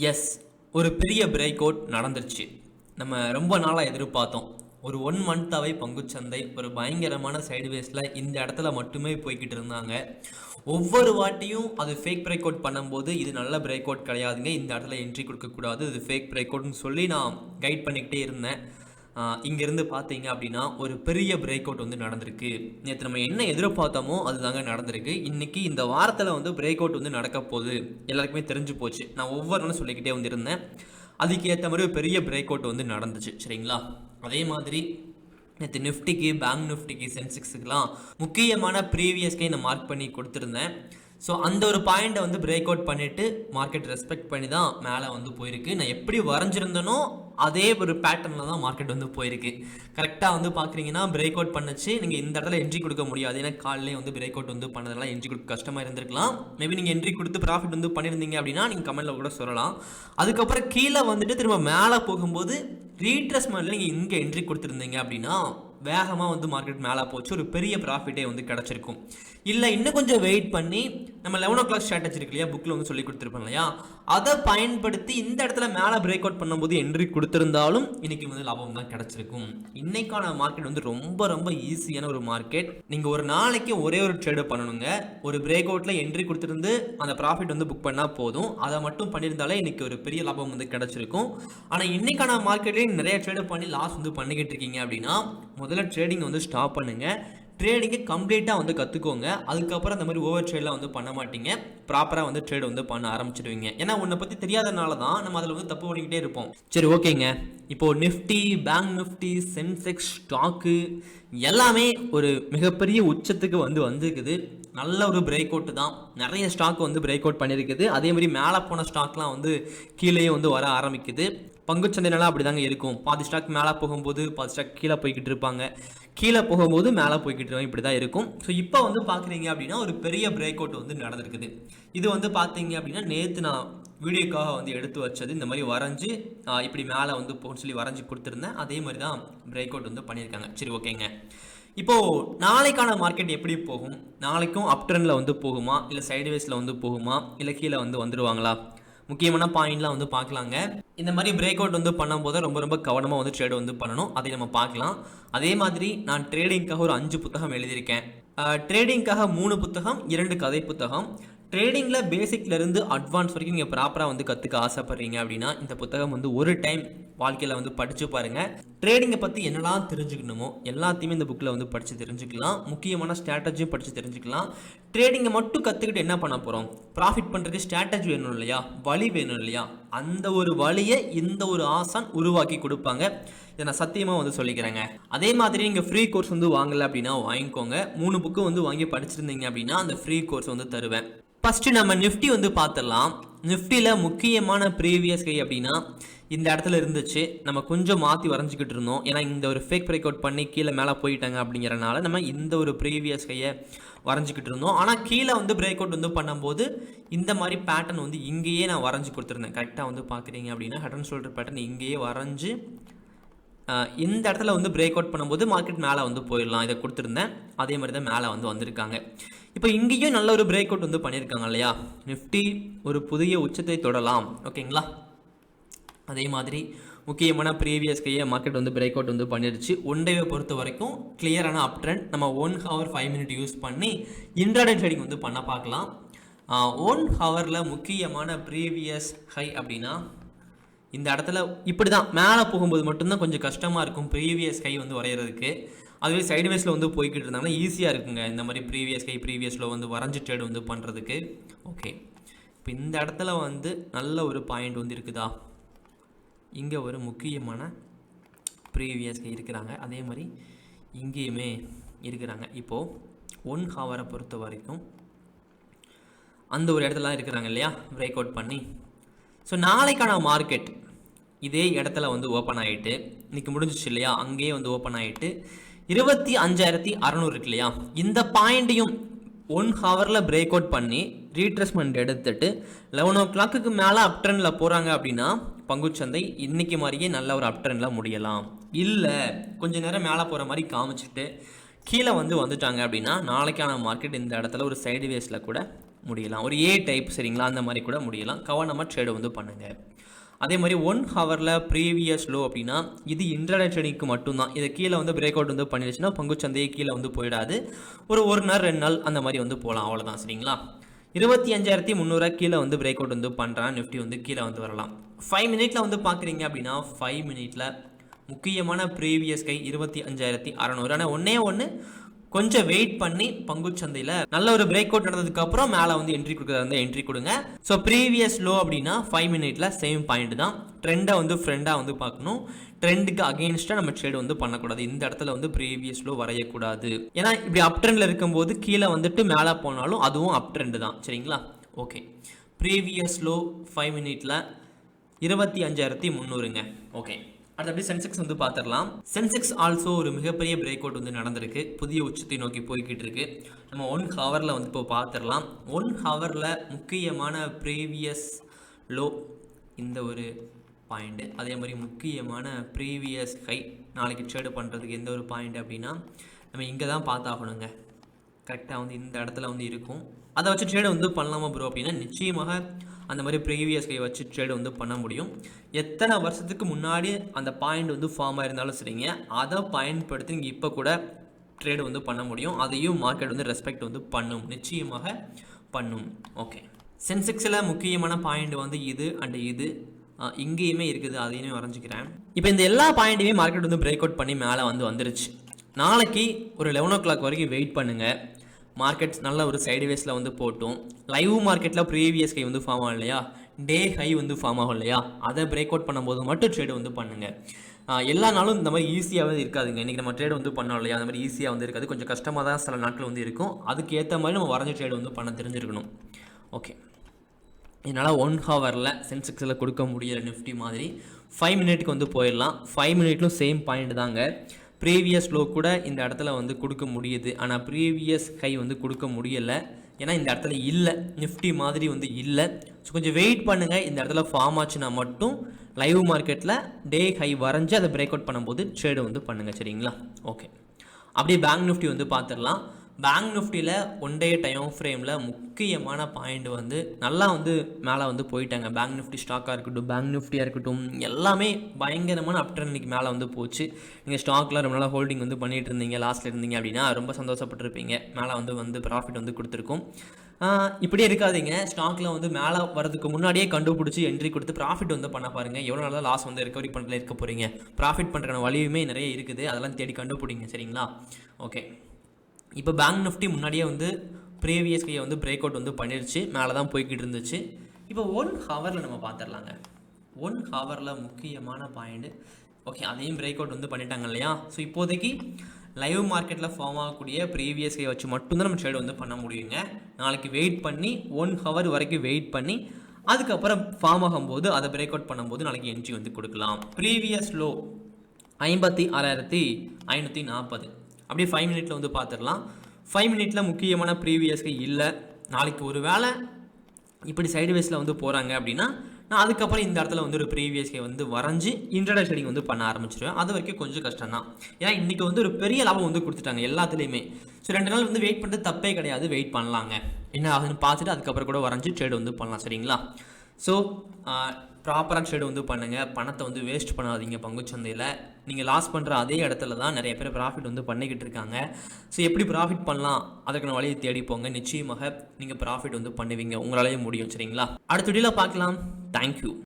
S ஒரு பெரிய break out நடந்துருச்சு. நம்ம ரொம்ப நாளாக எதிர்பார்த்தோம் ஒரு ஒன் மந்த்தாகவே பங்குச்சந்தை ஒரு பயங்கரமான சைடுவேஸில் இந்த இடத்துல மட்டுமே போய்கிட்டு இருந்தாங்க. ஒவ்வொரு வாட்டியும் அது ஃபேக் பிரேக் அவுட் பண்ணும்போது இது நல்ல பிரேக் அவுட் கிடையாதுங்க. இந்த இடத்துல என்ட்ரி கொடுக்கக்கூடாது இது ஃபேக் பிரேக் அவுட்னு சொல்லி நான் கைட் பண்ணிக்கிட்டே இருந்தேன். இங்கேருந்து பார்த்தீங்க அப்படின்னா ஒரு பெரிய பிரேக் அவுட் வந்து நடந்திருக்கு. நேற்று நம்ம என்ன எதிர்பார்த்தோமோ அதுதாங்க நடந்திருக்கு. இன்னைக்கு இந்த வாரத்தில் வந்து பிரேக் அவுட் வந்து நடக்க போகுது. எல்லாருக்குமே தெரிஞ்சு போச்சு. நான் ஒவ்வொரு நாளும் சொல்லிக்கிட்டே வந்திருந்தேன். அதுக்கேற்ற மாதிரி ஒரு பெரிய பிரேக் அவுட் வந்து நடந்துச்சு. சரிங்களா? அதே மாதிரி நேற்று நிஃப்டிக்கு பேங்க் நிஃப்டிக்கு சென்செக்ஸுக்கெலாம் முக்கியமான ப்ரீவியஸ்க்கே நான் மார்க் பண்ணி கொடுத்துருந்தேன். ஸோ அந்த ஒரு பாயிண்ட்டை வந்து பிரேக் அவுட் பண்ணிவிட்டு மார்க்கெட் ரெஸ்பெக்ட் பண்ணி தான் மேலே வந்து போயிருக்கு. நான் எப்படி வரைஞ்சிருந்தனோ அதே ஒரு பேட்டர்னில் தான் மார்க்கெட் வந்து போயிருக்கு. கரெக்டாக வந்து பார்க்குறீங்கன்னா பிரேக் அவுட் பண்ணுச்சு. நீங்கள் இந்த இடத்துல என்ட்ரி கொடுக்க முடியாது. ஏன்னா காலையிலே வந்து பிரேக் அவுட் வந்து பண்ணதெல்லாம் என்ட்ரி கொடுக்க கஷ்டமாக இருந்திருக்கலாம். மேபி நீங்கள் என்ட்ரி கொடுத்து ப்ராஃபிட் வந்து பண்ணியிருந்தீங்க அப்படின்னா நீங்கள் கமெண்ட்டில் கூட சொல்லலாம். அதுக்கப்புறம் கீழே வந்துட்டு திரும்ப மேலே போகும்போது ரீட்ரஸ்மெண்ட்டில் நீங்கள் இங்கே என்ட்ரி கொடுத்துருந்தீங்க அப்படின்னா வேகமாக வந்து மார்க்கெட் மேலே போச்சு. ஒரு பெரிய ப்ராஃபிட்டே வந்து கிடச்சிருக்கும். இல்லை இன்னும் கொஞ்சம் வெயிட் பண்ணி நம்ம லெவன் ஓ கிளாக் ஸ்ட்ராட்டஜி இருக்கு இல்லையா? புக்கில் வந்து சொல்லி கொடுத்துருப்போம் இல்லையா? அதை பயன்படுத்தி இந்த இடத்துல மேலே பிரேக் அவுட் பண்ணும்போது என்ட்ரி கொடுத்துருந்தாலும் இன்னைக்கு வந்து லாபம் தான் கிடச்சிருக்கும். இன்னைக்கான மார்க்கெட் வந்து ரொம்ப ரொம்ப ஈஸியான ஒரு மார்க்கெட் நீங்கள் ஒரு நாளைக்கு ஒரே ஒரு ட்ரேடு பண்ணணுங்க. ஒரு பிரேக் அவுட்டில் என்ட்ரி கொடுத்துருந்து அந்த ப்ராஃபிட் வந்து புக் பண்ணால் போதும். அதை மட்டும் பண்ணியிருந்தாலே இன்றைக்கி ஒரு பெரிய லாபம் வந்து கிடச்சிருக்கும். ஆனால் இன்றைக்கான மார்க்கெட்லேயும் நிறைய ட்ரேடு பண்ணி லாஸ் வந்து பண்ணிக்கிட்டு இருக்கீங்க அப்படின்னா முதல்ல ட்ரேடிங் வந்து ஸ்டாப் பண்ணுங்கள் ட்ரேடிங்கை கம்ப்ளீட்டாக வந்து கற்றுக்கோங்க அதுக்கப்புறம் அந்த மாதிரி ஓவர் ட்ரேட்லாம் வந்து பண்ண மாட்டீங்க. ப்ராப்பராக வந்து ட்ரேட் வந்து பண்ண ஆரம்பிச்சிடுவீங்க ஏன்னா உன்னை பற்றி தெரியாதனால தான் நம்ம அதில் வந்து தப்பு பண்ணிக்கிட்டே இருப்போம். சரி ஓகேங்க. இப்போ Nifty Bank Nifty Sensex stock எல்லாமே ஒரு மிகப்பெரிய உச்சத்துக்கு வந்து வந்திருக்குது. நல்ல ஒரு பிரேக் அவுட் தான். நிறைய ஸ்டாக் வந்து பிரேக் அவுட் பண்ணியிருக்குது அதே மாதிரி மேலே போன ஸ்டாக்லாம் வந்து கீழேயே வந்து வர ஆரம்பிக்குது. பங்குச்சந்தைனால அப்படி தாங்க இருக்கும். பாதி ஸ்டாக் மேலே போகும்போது பாதி ஸ்டாக் கீழே போய்கிட்டு இருப்பாங்க. கீழே போகும்போது மேலே போய்கிட்டு இருக்கோம் இப்படி தான் இருக்கும். ஸோ இப்போ வந்து பார்க்குறீங்க அப்படின்னா ஒரு பெரிய பிரேக் அவுட் வந்து நடந்திருக்குது. இது வந்து பார்த்தீங்க அப்படின்னா நேற்று நான் வீடியோக்காக வந்து எடுத்து வச்சது. இந்த மாதிரி வரைஞ்சி இப்படி மேலே வந்து போகணும்னு சொல்லி வரைஞ்சி கொடுத்துருந்தேன். அதே மாதிரி தான் பிரேக் அவுட் வந்து பண்ணியிருக்காங்க. சரி ஓகேங்க இப்போது நாளைக்கான மார்க்கெட் எப்படி போகும்? நாளைக்கும் அப் ட்ரெண்டில் வந்து போகுமா? இல்லை சைடுவேஸில் வந்து போகுமா? இல்லை கீழே வந்து வந்துடுவாங்களா முக்கியமான பாயிண்ட்லாம் வந்து பார்க்கலாங்க. இந்த மாதிரி பிரேக் அவுட் வந்து பண்ணும்போது ரொம்ப ரொம்ப கவனமாக வந்து ட்ரேட் வந்து பண்ணணும். அதை நம்ம பார்க்கலாம். அதே மாதிரி நான் ட்ரேடிங்காக ஒரு அஞ்சு புத்தகம் எழுதியிருக்கேன். ட்ரேடிங்காக மூணு புத்தகம் இரண்டு கதை புத்தகம். ட்ரேடிங்கில் பேசிக்லேருந்து அட்வான்ஸ் வரைக்கும் நீங்கள் ப்ராப்பராக வந்து கற்றுக்க ஆசைப்பட்றீங்க அப்படின்னா இந்த புத்தகம் வந்து ஒரு டைம் வாழ்க்கையில் வந்து படித்து பாருங்கள் ட்ரேடிங்கை பற்றி என்னெல்லாம் தெரிஞ்சுக்கணுமோ எல்லாத்தையுமே இந்த புக்கில் வந்து படித்து தெரிஞ்சுக்கலாம். முக்கியமான ஸ்ட்ராட்டஜியும் படித்து தெரிஞ்சுக்கலாம். ட்ரேடிங்கை மட்டும் கற்றுக்கிட்டு என்ன பண்ண போகிறோம் ப்ராஃபிட் பண்ணுறதுக்கு ஸ்ட்ராட்டஜி வேணும் இல்லையா? வழி வேணும் இல்லையா? அந்த ஒரு வழியை இந்த ஒரு ஆசான் உருவாக்கி கொடுப்பாங்க. இதை நான் சத்தியமாக வந்து சொல்லிக்கிறேங்க. அதே மாதிரி நீங்கள் ஃப்ரீ கோர்ஸ் வந்து வாங்கலை அப்படின்னா வாங்கிக்கோங்க. மூணு புக்கு வந்து வாங்கி படிச்சிருந்தீங்க அப்படின்னா அந்த ஃப்ரீ கோர்ஸ் வந்து தருவேன். ஃபஸ்ட்டு நம்ம நிஃப்டி வந்து பார்த்துடலாம் நிஃப்டியில் முக்கியமான ப்ரீவியஸ் கை அப்படின்னா இந்த இடத்துல இருந்துச்சு. நம்ம கொஞ்சம் மாற்றி வரைஞ்சிக்கிட்டு இருந்தோம். ஏன்னா இந்த ஒரு ஃபேக் பிரேக் அவுட் பண்ணி கீழே மேலே போயிட்டாங்க அப்படிங்கிறனால நம்ம இந்த ஒரு ப்ரீவியஸ் கையை வரைஞ்சிக்கிட்டு இருந்தோம். ஆனால் கீழே வந்து பிரேக் அவுட் வந்து பண்ணும்போது இந்த மாதிரி பேட்டர்ன் வந்து இங்கேயே நான் வரைஞ்சி கொடுத்துருந்தேன். கரெக்டாக வந்து பார்க்குறீங்க அப்படின்னா ஹெட் அண்ட் ஷோல்டர் பேட்டர்ன் இங்கேயே வரைஞ்சி இந்த இடத்துல வந்து பிரேக் அவுட் பண்ணும்போது மார்க்கெட் மேலே வந்து போயிடலாம். இதை கொடுத்துருந்தேன். அதே மாதிரி தான் மேலே வந்து வந்திருக்காங்க. இப்போ இங்கேயும் நல்ல ஒரு பிரேக் அவுட் வந்து பண்ணியிருக்காங்க இல்லையா? நிஃப்டி ஒரு புதிய உச்சத்தை தொடலாம். ஓகேங்களா? அதே மாதிரி முக்கியமான ப்ரீவியஸ் கையை மார்க்கெட் வந்து பிரேக் அவுட் வந்து பண்ணிருச்சு. ஒன் டேவை பொறுத்த வரைக்கும் கிளியரான அப் ட்ரெண்ட் நம்ம one hour five minute use பண்ணி இன்ட்ராடே ட்ரேடிங் வந்து பண்ண பார்க்கலாம். ஒன் ஹவரில் முக்கியமான ப்ரீவியஸ் ஹை அப்படின்னா இந்த இடத்துல இப்படி தான் மேலே போகும்போது மட்டும்தான் கொஞ்சம் கஷ்டமாக இருக்கும். ப்ரீவியஸ் கை வந்து வரைகிறதுக்கு அதுவே சைடுவேஸில் வந்து போய்கிட்டு இருந்தாங்கன்னா ஈஸியாக இருக்குங்க. இந்த மாதிரி ப்ரீவியஸ் கை ப்ரீவியஸில் வந்து வரைஞ்சி ட்ரேடு வந்து பண்ணுறதுக்கு ஓகே இப்போ இந்த இடத்துல வந்து நல்ல ஒரு பாயிண்ட் வந்து இருக்குதா? இங்கே ஒரு முக்கியமான ப்ரீவியஸ் கை இருக்கிறாங்க. அதே மாதிரி இங்கேயுமே இருக்கிறாங்க. இப்போது ஒன் ஹவரை பொறுத்த வரைக்கும் அந்த ஒரு இடத்துல இருக்கிறாங்க இல்லையா? பிரேக் அவுட் பண்ணி. ஸோ நாளைக்கான மார்க்கெட் இதே இடத்துல வந்து ஓப்பன் ஆகிட்டு இன்னைக்கு முடிஞ்சிச்சு இல்லையா? அங்கேயே வந்து ஓப்பன் ஆகிட்டு இருபத்தி அஞ்சாயிரத்தி அறநூறு இருக்கு இல்லையா? இந்த பாயிண்ட்டையும் ஒன் ஹவரில் பிரேக் அவுட் பண்ணி ரீட்ரெஸ்மெண்ட் எடுத்துட்டு லெவன் ஓ கிளாக்குக்கு மேலே அப் ட்ரெண்டில் போகிறாங்க அப்படின்னா பங்குச்சந்தை இன்னைக்கு மாதிரியே நல்ல ஒரு அப் ட்ரெண்டில் முடியலாம். இல்லை கொஞ்ச நேரம் மேலே போகிற மாதிரி காமிச்சிட்டு கீழே வந்து வந்துட்டாங்க அப்படின்னா நாளைக்கான மார்க்கெட் இந்த இடத்துல ஒரு சைடு வேஸில் கூட முடியலாம். ஒரு ஏ டைப் சரிங்களா? அந்த மாதிரி கூட முடியலாம். கவனமாக ட்ரேடு வந்து பண்ணுங்கள் அதே மாதிரி ஒன் ஹவரில் ப்ரீவியஸ் லோ அப்படின்னா இது இன்டர்நெட் ட்ரேடிங்க்கு மட்டும்தான். இதை கீழே வந்து பிரேக் அவுட் வந்து பண்ணிடுச்சுன்னா பங்குச்சந்தையே கீழே வந்து போயிடாது. ஒரு ஒரு நாள் ரெண்டு நாள் அந்த மாதிரி வந்து போகலாம் அவ்வளோதான் சரிங்களா? இருபத்தி அஞ்சாயிரத்தி முந்நூறு கீழே வந்து பிரேக் அவுட் வந்து பண்ணுறான் நிஃப்டி வந்து கீழே வந்து வரலாம். ஃபைவ் மினிட்ல வந்து பார்க்குறீங்க அப்படின்னா ஃபைவ் மினிட்ல முக்கியமான ப்ரீவியஸ் கை இருபத்தி அஞ்சாயிரத்தி அறநூறு. ஆனால் ஒன்றே ஒன்று கொஞ்சம் வெயிட் பண்ணி பங்குச்சந்தையில் நல்ல ஒரு பிரேக் அவுட் நடந்ததுக்கு அப்புறம் மேலே வந்து என்ட்ரி கொடுக்குறதா வந்து என்ட்ரி கொடுங்க. ஸோ ப்ரீவியஸ் லோ அப்படின்னா ஃபைவ் மினிட்ல சேம் பாயிண்ட் தான். ட்ரெண்டை வந்து ஃப்ரெண்டாக வந்து பார்க்கணும். ட்ரெண்டுக்கு அகெயின்ஸ்டாக நம்ம ட்ரேட் வந்து பண்ணக்கூடாது. இந்த இடத்துல வந்து ப்ரீவியஸ் லோ வரையக்கூடாது. ஏன்னா இப்படி அப் ட்ரெண்டில் இருக்கும்போது கீழே வந்துட்டு மேலே போனாலும் அதுவும் அப் ட்ரெண்டு தான். சரிங்களா? ஓகே ப்ரீவியஸ் லோ ஃபைவ் மினிட்ல இருபத்தி அஞ்சாயிரத்தி முந்நூறுங்க. ஓகே அடுத்து அப்படியே சென்செக்ஸ் வந்து பார்த்துடலாம். சென்செக்ஸ் ஆல்சோ ஒரு மிகப்பெரிய பிரேக் அவுட் வந்து நடந்திருக்கு. புதிய உச்சத்தை நோக்கி போய்கிட்டு இருக்கு நம்ம ஒன் ஹவரில் வந்து இப்போ பார்த்துடலாம். ஒன் ஹவரில் முக்கியமான ப்ரீவியஸ் லோ இந்த ஒரு பாயிண்ட்டு அதே மாதிரி முக்கியமான ப்ரீவியஸ் ஹை நாளைக்கு ட்ரேடு பண்ணுறதுக்கு எந்த ஒரு பாயிண்ட் அப்படின்னா நம்ம இங்கே தான் பார்த்தாகணுங்க கரெக்டாக வந்து இந்த இடத்துல வந்து இருக்கும். அதை வச்சு ட்ரேடு வந்து பண்ணலாமா ப்ரோ அப்படின்னா நிச்சயமாக அந்த மாதிரி ப்ரீவியஸ் கை வச்சு ட்ரேடு வந்து பண்ண முடியும். எத்தனை வருஷத்துக்கு முன்னாடி அந்த பாயிண்ட் வந்து ஃபார்ம் ஆயிருந்தாலும் சரிங்க அதை பயன்படுத்தி நீங்கள் இப்போ கூட ட்ரேடு வந்து பண்ண முடியும். அதையும் மார்க்கெட் வந்து ரெஸ்பெக்ட் வந்து பண்ணும். நிச்சயமாக பண்ணும். ஓகே சென்செக்ஸில் முக்கியமான பாயிண்ட் வந்து இது அண்ட் இது. இங்கேயுமே இருக்குது. அதையுமே வரைஞ்சிக்கிறேன். இப்போ இந்த எல்லா பாயிண்ட்டையுமே மார்க்கெட் வந்து பிரேக் அவுட் பண்ணி மேலே வந்து வந்துருச்சு. நாளைக்கு ஒரு லெவன் ஓ கிளாக் வரைக்கும் வெயிட் பண்ணுங்கள் மார்க்கெட் நல்ல ஒரு சைடுவேஸில் வந்து போட்டோம். லைவ் மார்க்கெட்டில் ப்ரீவியஸ் கை வந்து ஃபார்ம் ஆகும் இல்லையா? டே ஹை வந்து ஃபார்ம் ஆகும் இல்லையா? அதை பிரேக் அவுட் பண்ணும்போது மட்டும் ட்ரேடு வந்து பண்ணுங்கள் எல்லா நாளும் இந்த மாதிரி ஈஸியாகவே இருக்காதுங்க. இன்றைக்கி நம்ம ட்ரேட் வந்து பண்ணோம் இல்லையா? அந்த மாதிரி ஈஸியாக வந்து இருக்காது. கொஞ்சம் கஷ்டமாக தான் சில நாட்கள் வந்து இருக்கும். அதுக்கு ஏற்ற மாதிரி நம்ம வரைஞ்ச ட்ரேடு வந்து பண்ண தெரிஞ்சிருக்கணும். ஓகே என்னால் ஒன் ஹவரில் சென்செக்ஸில் கொடுக்க முடியல நிஃப்டி மாதிரி. ஃபைவ் மினிட்டுக்கு வந்து போயிடலாம். ஃபைவ் மினிட்லும் சேம் பாயிண்ட் தாங்க. ப்ரீவியஸ் லோ கூட இந்த இடத்துல வந்து கொடுக்க முடியுது. ஆனால் ப்ரீவியஸ் ஹை வந்து கொடுக்க முடியலை. ஏன்னா இந்த இடத்துல இல்லை. நிஃப்டி மாதிரி வந்து இல்லை. ஸோ கொஞ்சம் வெயிட் பண்ணுங்கள் இந்த இடத்துல ஃபார்ம் ஆச்சுன்னா மட்டும் லைவ் மார்க்கெட்டில் டே ஹை வரைஞ்சி அதை பிரேக் அவுட் பண்ணும்போது ட்ரேடு வந்து பண்ணுங்கள் சரிங்களா? ஓகே அப்படியே பேங்க் நிஃப்டி வந்து பார்த்துடலாம். பேங்க் நிஃப்டியில் ஒன் டே டைம் ஃப்ரேமில் முக்கியமான பாயிண்ட் வந்து நல்லா வந்து மேலே வந்து போயிட்டாங்க. பேங்க் நிஃப்டி ஸ்டாக்காக இருக்கட்டும் பேங்க் நிஃப்டியாக இருக்கட்டும் எல்லாமே பயங்கரமான அப்டர் இன்னைக்கு மேலே வந்து போச்சு. நீங்கள் ஸ்டாக்கில் ரொம்ப நாளாக ஹோல்டிங் வந்து பண்ணிட்டு இருந்தீங்க லாஸ்ட்டில் இருந்தீங்க அப்படின்னா ரொம்ப சந்தோஷப்பட்டிருப்பீங்க. மேலே வந்து வந்து ப்ராஃபிட் வந்து கொடுத்துருக்கும். இப்படியே இருக்காதீங்க. ஸ்டாக்கில் வந்து மேலே வரதுக்கு முன்னாடியே கண்டுபிடிச்சி என்ட்ரி கொடுத்து ப்ராஃபிட் வந்து பண்ண பாருங்க. எவ்வளோ நாளாக லாஸ் வந்து ரெக்கவரி பண்ணுறதுல இருக்க போகிறீங்க ப்ராஃபிட் பண்ணுறக்கான வழியுமே நிறைய இருக்குது. அதெல்லாம் தேடி கண்டுபிடிங்க. சரிங்களா? ஓகே இப்போ பேங்க் நிஃப்டி முன்னாடியே வந்து ப்ரீவியஸ் கையை வந்து பிரேக் அவுட் வந்து பண்ணிருச்சு. மேலே தான் போய்கிட்டு இருந்துச்சு. இப்போ ஒன் ஹவரில் நம்ம பார்த்துடலாங்க ஒன் ஹவரில் முக்கியமான பாயிண்ட்டு ஓகே அதையும் பிரேக் அவுட் வந்து பண்ணிட்டாங்க இல்லையா? ஸோ இப்போதைக்கு லைவ் மார்க்கெட்டில் ஃபார்ம் ஆகக்கூடிய ப்ரீவியஸ் கை வச்சு மட்டும்தான் நம்ம ட்ரேட் வந்து பண்ண முடியுங்க. நாளைக்கு வெயிட் பண்ணி ஒன் ஹவர் வரைக்கும் வெயிட் பண்ணி அதுக்கப்புறம் ஃபார்ம் ஆகும்போது அதை பிரேக் அவுட் பண்ணும்போது நாளைக்கு என்ட்ரி வந்து கொடுக்கலாம். ப்ரீவியஸ் லோ ஐம்பத்தி ஆறாயிரத்தி ஐநூற்றி நாற்பது அப்படியே ஃபைவ் மினிட்ல வந்து பார்த்துடலாம் ஃபைவ் மினிட்ல முக்கியமான ப்ரீவியஸ்க்கு இல்லை. நாளைக்கு ஒரு வேளை இப்படி சைடுவேஸில் வந்து போகிறாங்க அப்படின்னா நான் அதுக்கப்புறம் இந்த இடத்துல வந்து ஒரு ப்ரீவியஸ்கை வந்து வரைஞ்சி இன்டர்நெட் ட்ரேடிங் வந்து பண்ண ஆரம்பிச்சிருவேன். அது வரைக்கும் கொஞ்சம் கஷ்டம் தான் ஏன்னா இன்றைக்கி வந்து ஒரு பெரிய லாபம் வந்து கொடுத்துட்டாங்க எல்லாத்துலேயுமே. ஸோ ரெண்டு நாள் வந்து வெயிட் பண்ணுறது தப்பே கிடையாது. வெயிட் பண்ணலாங்க. என்ன ஆகுதுன்னு பார்த்துட்டு அதுக்கப்புறம் கூட வரைஞ்சி ட்ரேட் வந்து பண்ணலாம். சரிங்களா? ஸோ ப்ராப்பராக ட்ரேடு வந்து பண்ணுங்கள் பணத்தை வந்து வேஸ்ட் பண்ணாதீங்க பங்குச்சந்தையில். நீங்கள் லாஸ் பண்ணுற அதே இடத்துல தான் நிறைய பேர் ப்ராஃபிட் வந்து பண்ணிக்கிட்டு இருக்காங்க. ஸோ எப்படி ப்ராஃபிட் பண்ணலாம்? அதற்கான வழியை தேடி போங்க. நிச்சயமாக நீங்கள் ப்ராஃபிட் வந்து பண்ணுவீங்க. உங்களாலேயே முடியும். சரிங்களா? அடுத்த வீடியோவில் பார்க்கலாம். தேங்க்யூ